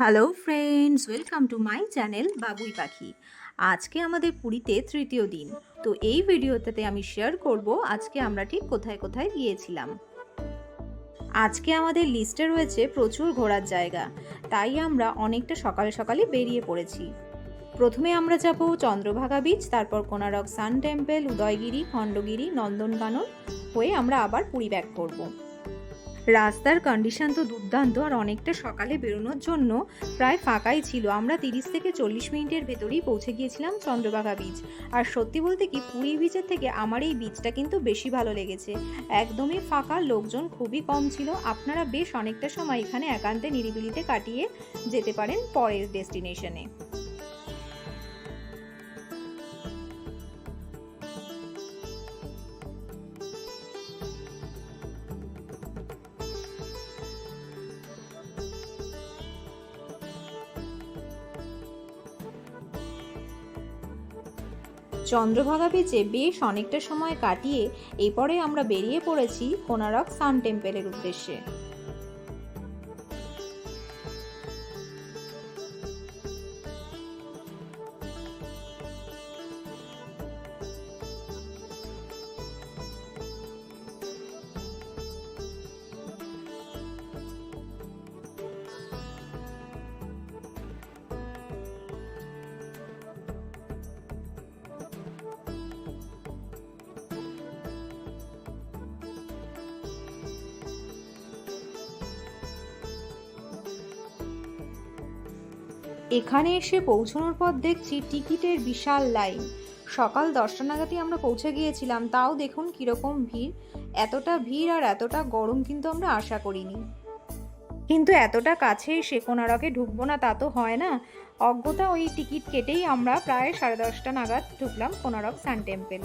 Hello friends welcome to my channel বাবুই পাখি আজকে আমাদের পুরীতে তৃতীয় দিন। তো এই ভিডিওটাতে আমি শেয়ার করব আজকে আমরা ঠিক কোথায় কোথায় গিয়েছিলাম। আজকে আমাদের লিস্টে রয়েছে প্রচুর ঘোরার জায়গা। তাই আমরা অনেকটা সকাল সকালে বেরিয়ে পড়েছি। প্রথমে আমরা যাব চন্দ্রভাগা বিচ তারপর কোনারক সান টেম্পল উদয়গিরি, খণ্ডগিরি, নন্দনকানন হয়ে আমরা আবার পুরী ব্যাক করব। রাস্তার কন্ডিশন তো দুর্দান্ত আর অনেকটা সকালে বেরোনোর জন্য প্রায় ফাঁকাই ছিল। আমরা তিরিশ থেকে চল্লিশ মিনিটের ভেতরেই পৌঁছে গিয়েছিলাম চন্দ্রবাগা বীচ আর সত্যি বলতে কি, পুরী বিচের থেকে আমার এই বীচটা কিন্তু বেশি ভালো লেগেছে। একদমই ফাঁকা, লোকজন খুবই কম ছিল। আপনারা বেশ অনেকটা সময় এখানে একান্তে নিরিবিলিতে কাটিয়ে যেতে পারেন পরের ডেস্টিনেশনে চন্দ্রভাগা বিচে বেশ অনেকটা সময় কাটিয়ে এরপরে আমরা বেরিয়ে পড়েছি কোনারক সান টেম্পেলের উদ্দেশ্যে। এখানে এসে পৌঁছানোর পর দেখছি টিকিটের বিশাল লাইন। সকাল দশটা নাগাদই আমরা পৌঁছে গিয়েছিলাম, তাও দেখুন কীরকম ভিড়। এতটা ভিড় আর এতটা গরম কিন্তু আমরা আশা করিনি। কিন্তু এতটা কাছে এসে কোনারকে ঢুকবো না তা তো হয় না। অজ্ঞতা ওই টিকিট কেটেই আমরা প্রায় সাড়ে দশটা নাগাদ ঢুকলাম কোনারক সান টেম্পল।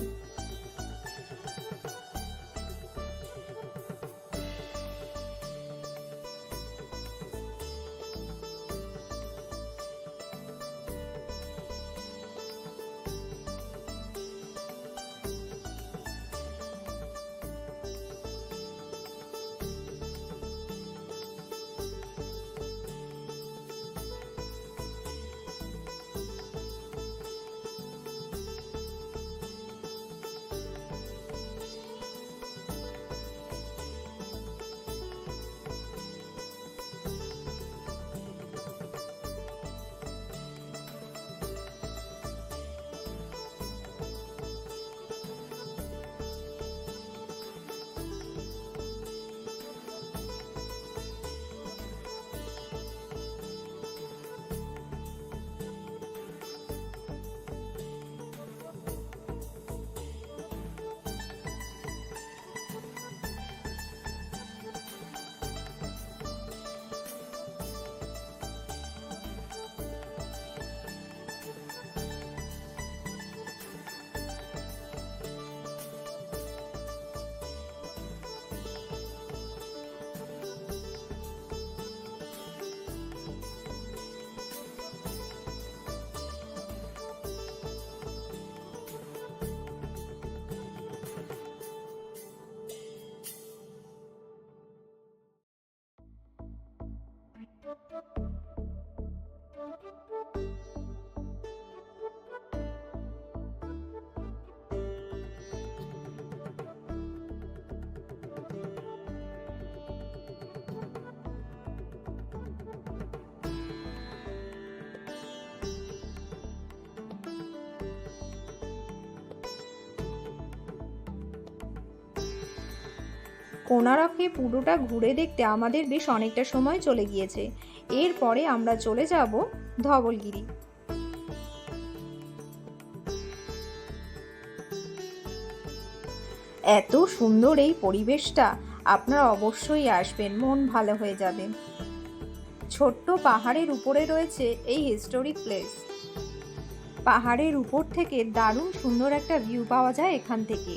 কোনারকে পুরোটা ঘুরে দেখতে আমাদের বেশ অনেকটা সময় চলে গিয়েছে। এরপরে আমরা চলে যাব ধবলগিরি। এত সুন্দর এই পরিবেশটা, আপনারা অবশ্যই আসবেন, মন ভালো হয়ে যাবে। ছোট্ট পাহাড়ের উপরে রয়েছে এই হিস্টোরিক প্লেস পাহাড়ের উপর থেকে দারুণ সুন্দর একটা ভিউ পাওয়া যায় এখান থেকে।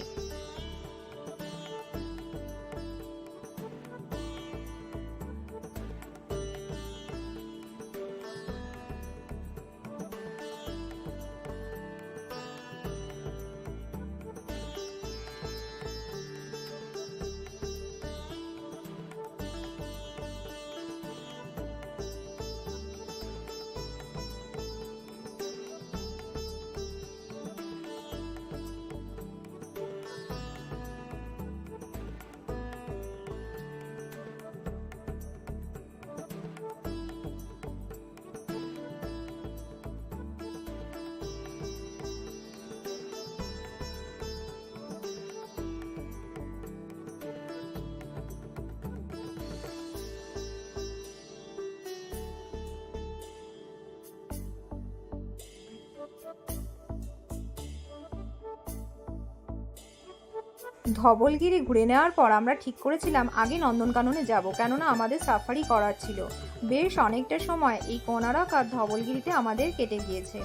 ধবলগিরি ঘুরে নেওয়ার পর আমরা ঠিক করেছিলাম আগে নন্দনকাননে যাব, কেননা আমাদের সাফারি করার ছিল। বেশ অনেকটা সময় এই কোনারক আর ধবলগিরিতে আমাদের কেটে গিয়েছে।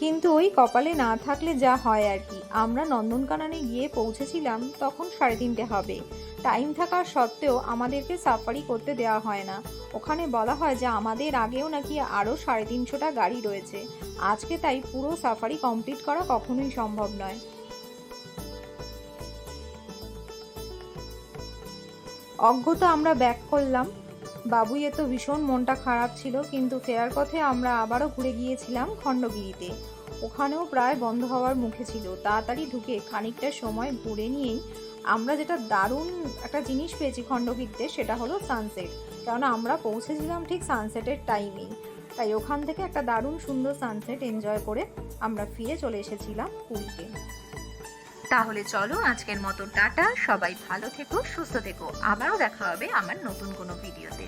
কিন্তু ওই কপালে না থাকলে যা হয় আর কি। আমরা নন্দনকাননে গিয়ে পৌঁছেছিলাম, তখন সাড়ে তিনটে হবে। টাইম থাকার সত্ত্বেও আমাদেরকে সাফারি করতে দেওয়া হয় না। ওখানে বলা হয় যে আমাদের আগেও নাকি আরও সাড়ে তিনশোটা গাড়ি রয়েছে। আজকে তাই পুরো সাফারি কমপ্লিট করা কখনোই সম্ভব নয়। অজ্ঞত আমরা ব্যাক করলাম। বাবুইয়ে তো ভীষণ মনটা খারাপ ছিল, কিন্তু ফেরার পথে আমরা আবারও ঘুরে গিয়েছিলাম খণ্ডগিরিতে। ওখানেও প্রায় বন্ধ হওয়ার মুখে ছিল। তাড়াতাড়ি ঢুকে খানিকটা সময় ঘুরে নিয়েই আমরা যেটা দারুণ একটা জিনিস পেয়েছি খণ্ডগিরিতে সেটা হলো সানসেট কেননা আমরা পৌঁছেছিলাম ঠিক সানসেটের টাইমেই তাই ওখান থেকে একটা দারুণ সুন্দর সানসেট এনজয় করে আমরা ফিরে চলে এসেছিলাম পুরীতে। তাহলে চলো আজকের মতো টাটা। সবাই ভালো থেকো, সুস্থ থেকো। আবারও দেখা হবে আমার নতুন কোনো ভিডিওতে